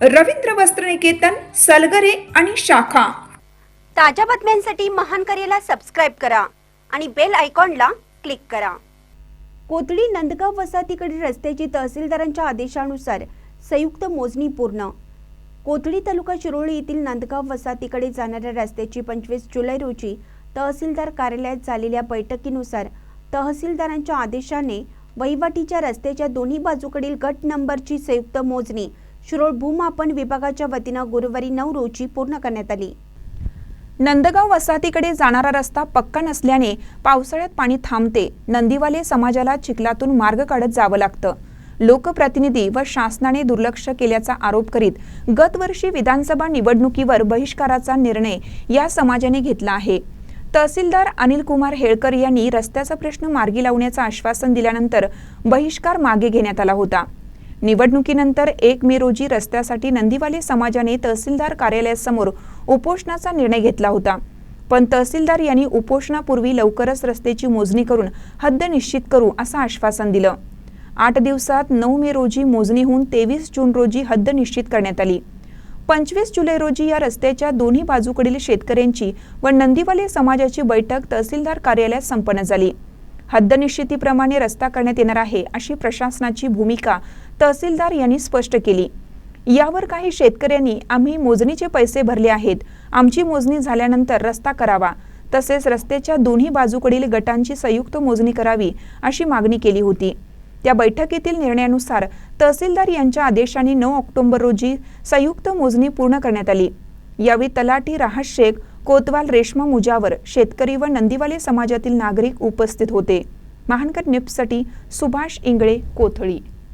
रवींद्र वस्त्रनिकेतन सलगरे आणि शाखा. ताज्या बातम्यांसाठी महान करेला सबस्क्राईब करा आणि बेल आयकॉनला क्लिक करा. कोथळी नंदगाव वसाहतीकडील रस्त्याची तहसीलदारांच्या आदेशानुसार संयुक्त मोजणी पूर्ण. कोथळी तालुका शिरोळी येथील नंदगाव वसाहतीकडे जाणाऱ्या रस्त्याची पंचवीस जुलै रोजी तहसीलदार कार्यालयात झालेल्या बैठकीनुसार तहसीलदारांच्या आदेशाने वहिवाटीच्या रस्त्याच्या दोन्ही बाजूकडील गट नंबरची संयुक्त मोजणी शिरोळ भूमापन विभागाच्या वतीनं गुरुवारी नऊ रोजी पूर्ण करण्यात आली. नंदगाव वसाहतीकडे जाणारा रस्ता पक्का नसल्याने पावसाळ्यात पाणी थांबते. नंदीवाले समाजाला चिखलातून मार्ग काढत जावं लागतं. लोकप्रतिनिधी व शासनाने दुर्लक्ष केल्याचा आरोप करीत गतवर्षी विधानसभा निवडणुकीवर बहिष्काराचा निर्णय या समाजाने घेतला आहे. तहसीलदार अनिल कुमार हेळकर यांनी रस्त्याचा प्रश्न मार्गी लावण्याचं आश्वासन दिल्यानंतर बहिष्कार मागे घेण्यात आला होता. निवडणुकीनंतर एक मे रोजी रस्त्यासाठी नंदीवाले समाजाने तहसीलदार कार्यालयासमोर उपोषणाचा निर्णय घेतला होता. पण तहसीलदार यांनी उपोषणापूर्वी लवकरच रस्त्याची मोजणी करून हद्द निश्चित करू असं आश्वासन दिलं. आठ दिवसात नऊ मे रोजी मोजणी होऊन तेवीस जून रोजी हद्द निश्चित करण्यात आली. पंचवीस जुलै रोजी या रस्त्याच्या दोन्ही बाजूकडील शेतकऱ्यांची व नंदीवाले समाजाची बैठक तहसीलदार कार्यालयात संपन्न झाली. हद्द निश्चितीप्रमाणे रस्ता करण्यात येणार आहे अशी प्रशासनाची भूमिका तहसीलदार यांनी स्पष्ट केली यावर काही शेतकऱ्यांनी आम्ही मोजणीचे पैसे भरले आहेत. आमची मोजणी झाल्यानंतर रस्ता करावा. तसेच रस्त्याच्या दोन्ही बाजूकडील गटांची संयुक्त मोजणी करावी अशी मागणी केली होती. त्या बैठकीतील निर्णयानुसार तहसीलदार यांच्या आदेशाने नऊ ऑक्टोबर रोजी संयुक्त मोजणी पूर्ण करण्यात आली. यावेळी तलाठी राहत शेख कोतवाल रेश्मा मुजावर शेतकरी व नंदीवाले समाजातील नागरिक उपस्थित होते. महानकर निप्ससाठी सुभाष इंगळे कोथळी.